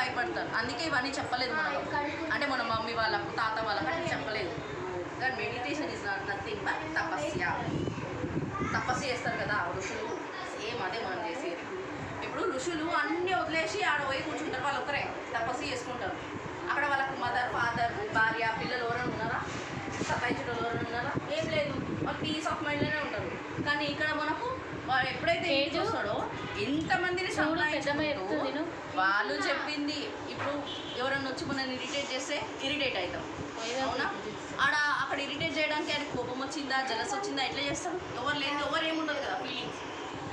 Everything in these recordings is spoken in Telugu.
భయపడతారు. అందుకే ఇవన్నీ చెప్పలేదు మనకు అంటే మన మమ్మీ వాళ్ళకు తాత వాళ్ళకు చెప్పలేదు. కానీ meditation is not nothing but tapasya. తపస్సు చేస్తారు కదా ఋషులు. సేమ్ అదే మనం చేసేది. ఇప్పుడు ఋషులు అన్నీ వదిలేసి ఆడ పోయి కూర్చుంటారు. వాళ్ళు ఒకరే తపస్సు చేసుకుంటారు. అక్కడ వాళ్ళకు మదర్ ఫాదర్ భార్య పిల్లలు ఎవరైనా ఉన్నారా? సతాయించడం ఎవరైనా ఉన్నారా? ఏం లేదు. వాళ్ళు పీస్ ఆఫ్ మైండ్లోనే ఉంటారు. కానీ ఇక్కడ మనకు వాడు ఎప్పుడైతే ఏం చేస్తాడో ఎంతమందిని సంపాదించుకుంటూ. వాళ్ళు చెప్పింది. ఇప్పుడు ఎవరన్నా వచ్చి మనల్ని ఇరిటేట్ చేస్తే ఇరిటేట్ అవుతాం. అవునా? ఆడ అక్కడ ఇరిటేట్ చేయడానికి ఆయన కోపం వచ్చిందా? జలస్ వచ్చిందా? ఎట్లా చేస్తాం ఎవరు లేదు ఎవరు ఏముండదు కదా ఫీలింగ్స్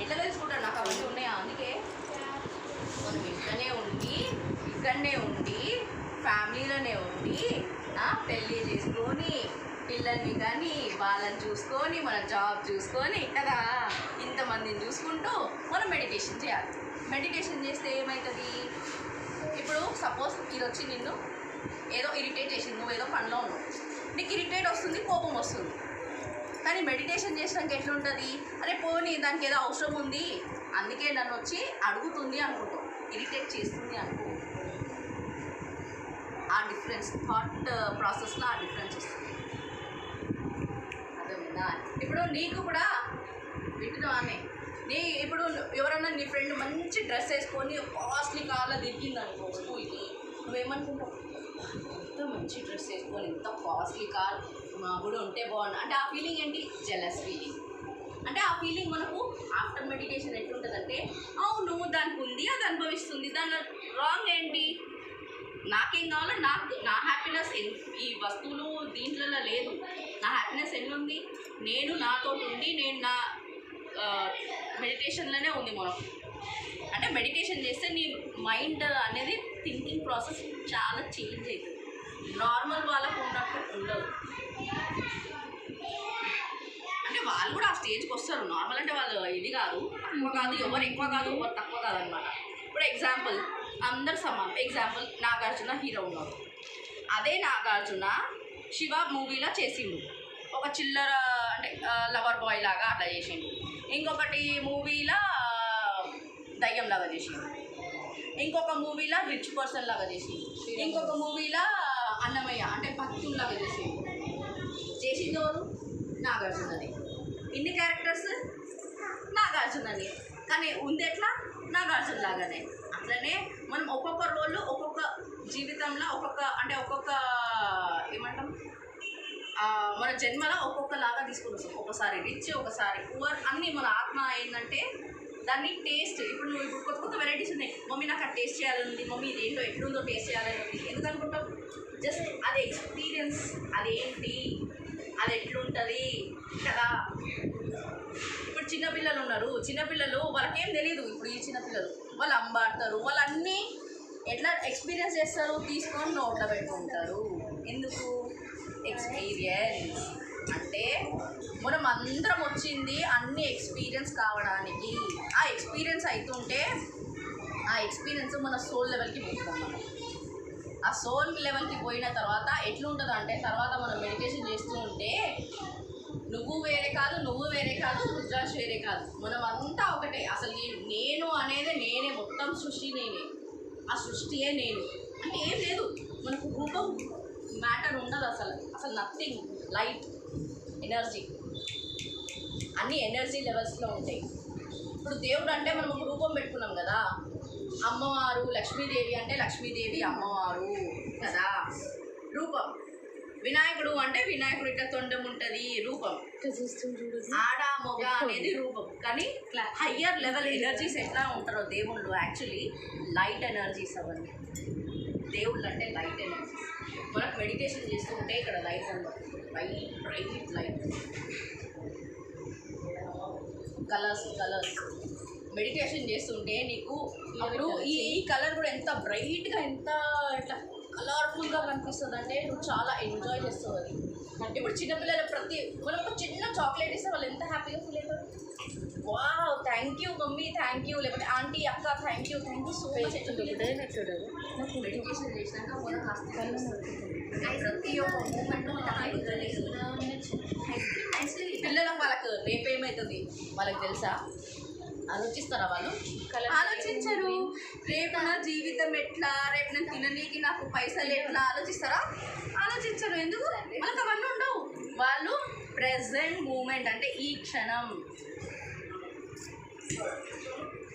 ఎట్లా తెలుసుకుంటాడు నాకు అవన్నీ ఉన్నాయా? అందుకే మనం ఇక్కడనే ఉండి ఇక్కడనే ఉండి ఫ్యామిలీలోనే ఉండి పెళ్ళి చేసుకొని పిల్లల్ని కానీ వాళ్ళని చూసుకొని మన జాబ్ చూసుకొని కదా? ఇంతమందిని చూసుకుంటూ మనం మెడిటేషన్ చేయాలి. మెడిటేషన్ చేస్తే ఏమవుతుంది ఇప్పుడు సపోజ్ ఇది వచ్చి నిన్ను ఏదో ఇరిటేట్ చేసింది నువ్వు ఏదో పనిలో ఉన్నావు. నీకు ఇరిటేట్ వస్తుంది కోపం వస్తుంది. కానీ మెడిటేషన్ చేసినాక ఎట్లుంటుంది? అరే పోనీ దానికి ఏదో అవసరం ఉంది. అందుకే నన్ను వచ్చి అడుగుతుంది అనుకుంటాం. ఇరిటేట్ చేస్తుంది అనుకో. ఆ డిఫరెన్స్ థాట్ ప్రాసెస్లో ఆ డిఫరెన్స్ వస్తుంది. అర్థమైందా? ఇప్పుడు నీకు కూడా వింటున్నానే నీ ఇప్పుడు ఎవరన్నా నీ ఫ్రెండ్ మంచి డ్రెస్ వేసుకొని కాస్ట్లీ కార్లో దిగింది అనుకో స్కూల్కి నువ్వేమనుకుంటావు? ఎంత మంచి డ్రెస్ వేసుకొని ఎంత కాస్ట్లీ కార్ మా కూడా ఉంటే బాగుండు. అంటే ఆ ఫీలింగ్ ఏంటి? జెలస్ ఫీలింగ్ అంటే ఆ ఫీలింగ్ మనకు ఆఫ్టర్ మెడిటేషన్ ఎట్లుంటుందంటే అవును దానికి ఉంది అది అనుభవిస్తుంది. దాని రాంగ్ ఏంటి? నాకేం కావాలో నాకు నా హ్యాపీనెస్ ఈ వస్తువులు దీంట్లో లేదు. నా హ్యాపీనెస్ ఎన్ని ఉంది నేను నాతో ఉండి నేను నా మెడిటేషన్లోనే ఉంది మనం అంటే మెడిటేషన్ చేస్తే నీ మైండ్ అనేది థింకింగ్ ప్రాసెస్ చాలా చేంజ్ అవుతుంది. నార్మల్ వాళ్ళకు ఉన్నట్టు ఉండదు. అంటే వాళ్ళు కూడా ఆ స్టేజ్కి వస్తారు. నార్మల్ అంటే వాళ్ళు ఇది కాదు తక్కువ కాదు ఎవరు ఎక్కువ కాదు ఎవరు తక్కువ కాదు అనమాట ఇప్పుడు ఎగ్జాంపుల్ అందరు సమానం. ఎగ్జాంపుల్ నాగార్జున హీరో ఉన్నారు అదే నాగార్జున శివ మూవీలో చేసిండు. ఒక చిల్లర అంటే లవర్ బాయ్ లాగా అట్లా చేసిండు. ఇంకొకటి మూవీలో దయ్యం లాగా చేసి ఇంకొక మూవీలో రిచ్ పర్సన్ లాగా చేసి ఇంకొక మూవీలో అన్నమయ్య అంటే భక్తుల్లాగా చేసిండు. చేసింది ఎవరు? నాగార్జునది. ఇన్ని క్యారెక్టర్స్? నాగార్జునని కానీ ఉంది ఎట్లా? నాగార్జున లాగానే. అట్లనే మనం ఒక్కొక్క రోల్ ఒక్కొక్క జీవితంలో ఒక్కొక్క అంటే ఒక్కొక్క ఏమంటాం ఆ, మన జన్మలో ఒక్కొక్క లాగా తీసుకుని వస్తాం. ఒకసారి రిచ్ ఒకసారి పువర్ అన్నీ మన ఆత్మ ఏంటంటే దాన్ని టేస్ట్ ఇప్పుడు నువ్వు ఇప్పుడు కొత్త కొత్త వెరైటీస్ ఉన్నాయి. మమ్మీ నాకు అది టేస్ట్ చేయాలని ఉంది మమ్మీ ఇదేంటో ఎట్లుందో టేస్ట్ చేయాలని ఉంది ఎందుకనుకుంటాం జస్ట్ అది ఎక్స్పీరియన్స్ అదేంటి అది ఎట్లుంటుంది? కదా? ఇప్పుడు చిన్నపిల్లలు ఉన్నారు. చిన్నపిల్లలు వాళ్ళకేం తెలియదు ఇప్పుడు ఈ చిన్నపిల్లలు వాళ్ళు అంబాడతారు వాళ్ళు అన్నీ ఎట్లా ఎక్స్పీరియన్స్ చేస్తారు? తీసుకొని నోట్లో పెట్టుకుంటారు. ఎందుకు? ఎక్స్పీరియన్స్ అంటే మనం అందరం వచ్చింది అన్ని ఎక్స్పీరియన్స్ కావడానికి. ఆ ఎక్స్పీరియన్స్ అవుతుంటే ఆ ఎక్స్పీరియన్స్ మన సోల్ లెవెల్కి పోతున్నాం మనం ఆ సోల్ లెవెల్కి పోయిన తర్వాత ఎట్లుంటుంది అంటే తర్వాత మనం మెడిటేషన్ చేస్తూ ఉంటే నువ్వు వేరే కాదు నువ్వు వేరే కాదు రుద్రాక్ష వేరే కాదు. మనం అంతా ఒకటే. అసలు నేను నేను అనేది నేనే. మొత్తం సృష్టి నేనే. ఆ సృష్టియే నేను. అంటే ఏం లేదు. మనకు రూపం మ్యాటర్ ఉండదు అసలు. అసలు నథింగ్ లైట్ ఎనర్జీ అన్ని ఎనర్జీ లెవెల్స్లో ఉంటాయి. ఇప్పుడు దేవుడు అంటే మనం ఒక రూపం పెట్టుకున్నాం కదా. అమ్మవారు లక్ష్మీదేవి అంటే లక్ష్మీదేవి అమ్మవారు కదా. రూపం. వినాయకుడు అంటే వినాయకుడు ఇట్లా తొండం ఉంటుంది రూపం. ఆడ మొగ అనేది రూపం. కానీ హయ్యర్ లెవెల్ ఎనర్జీస్ ఎట్లా ఉంటారో దేవుళ్ళు యాక్చువల్లీ లైట్ ఎనర్జీస్ అవన్నీ. దేవుళ్ళు అంటే లైట్ ఎనర్జీస్ మనకు మెడిటేషన్ చేస్తూ ఉంటే ఇక్కడ లైట్ కనబడుతుంది white bright light colours colours meditation చేస్తుంటే నీకు అప్పుడు ఈ ఈ కలర్ కూడా ఎంత బ్రైట్గా ఎంత ఇట్లా కలర్ఫుల్గా కనిపిస్తుంది అంటే నువ్వు చాలా ఎంజాయ్ చేస్తావు అది. ఇప్పుడు చిన్నపిల్లలు ప్రతి మనం ఒక చిన్న చాక్లెట్ ఇస్తే వాళ్ళు ఎంత హ్యాపీగా ఫీల్ అవుతారు? వా thank you mummy thank you. లేకపోతే ఆంటీ అక్క thank you. Thank you so much. Meditation చేసినాక మన కాస్త ప్రతి ఒక్క మూమెంట్ పిల్లలకు వాళ్ళకు రేపు ఏమవుతుంది వాళ్ళకి తెలుసా? ఆలోచిస్తారా వాళ్ళు? ఆలోచించరు. రేపు నా జీవితం ఎట్లా? రేపు నేను తిననీకి నాకు పైసలు ఎట్లా? ఆలోచిస్తారా? ఆలోచించరు. ఎందుకు? వాళ్ళకి అవన్నీ ఉండవు. వాళ్ళు ప్రెసెంట్ మూమెంట్ అంటే ఈ క్షణం.